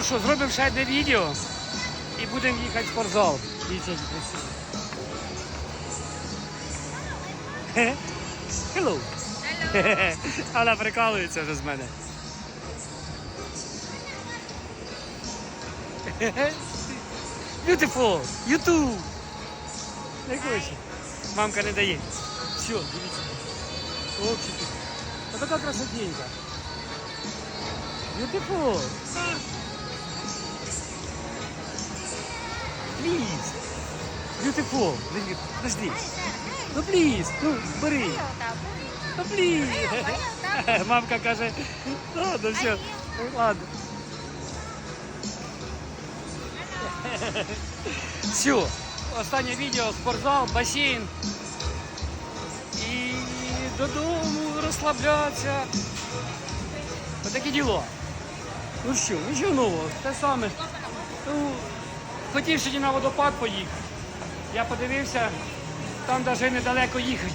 Ну що, зробимо ще одне відео і будемо їхати в спортзал. Дивіться, які красиві. Хе. Hello. А Вона прикалується вже з мене. Beautiful! YouTube! Не хоче. Мамка не дає. Все, дивіться. Хлопчики. Ось така красотенька. Beautiful! Please! Beautiful! Подожди. Ну please, ну бери. Ну please. Мамка каже, ладно, все. Ладно. Все. Останнє відео, спортзал, басейн. І додому розслаблятися. Отаке діло. Ну що, нічого нового, те саме. Ну, хотів сьогодні на водопад поїхати. Я подивився, там навіть недалеко їхати.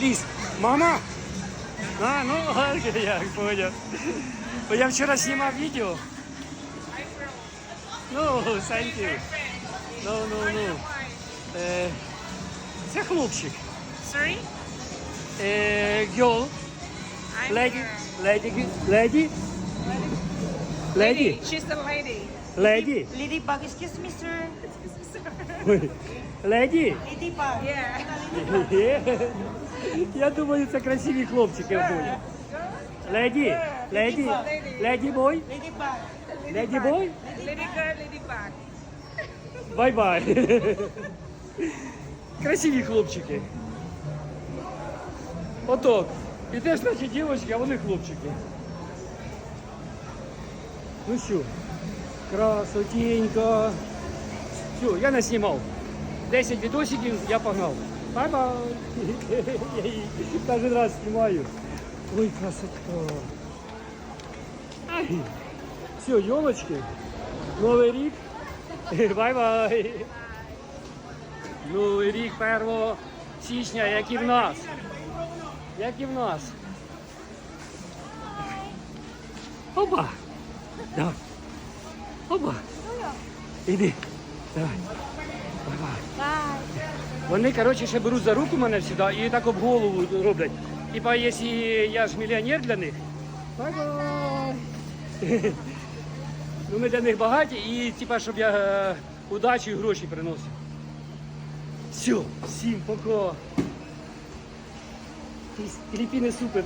Ліс, мама! А, ну, як поняв. Бо я вчора знімав відео. Ну, thank you. Ну, ну, ну. Е, це хлопчик. Sorry? Е, girl, lady, here. lady, lady, lady, She's a lady. lady, Ladybug, excuse me, sir. lady. Ladybug. Yeah. Є. Я думаю, це красиві хлопчики будуть. Леді, леді, леді бой, Ladybug. леді бой, Lady girl, lady bug. бай-бай. Красиві хлопчики. Отак. І теж наші дівчатки, а вони хлопчики. Ну що, красотенько. Все, я наснімав. 10 відосиків, я погнав. Бай-бай. Я її кожен раз знімаю. Ой, красота. Ай. Все, елочки. Новий рік. Бай-бай. Новий рік 1 січня, як і в нас. Як і в нас. Опа. Давай. Опа. Іди. Давай. Вони, коротше, ще беруть за руку мене сюди і так об голову роблять. Типа, якщо я ж мільйонер для них, бай-бай. Ну, ми для них багаті і типа, щоб я е, удачу і гроші приносив. Все, всім пока. Філіппіни супер.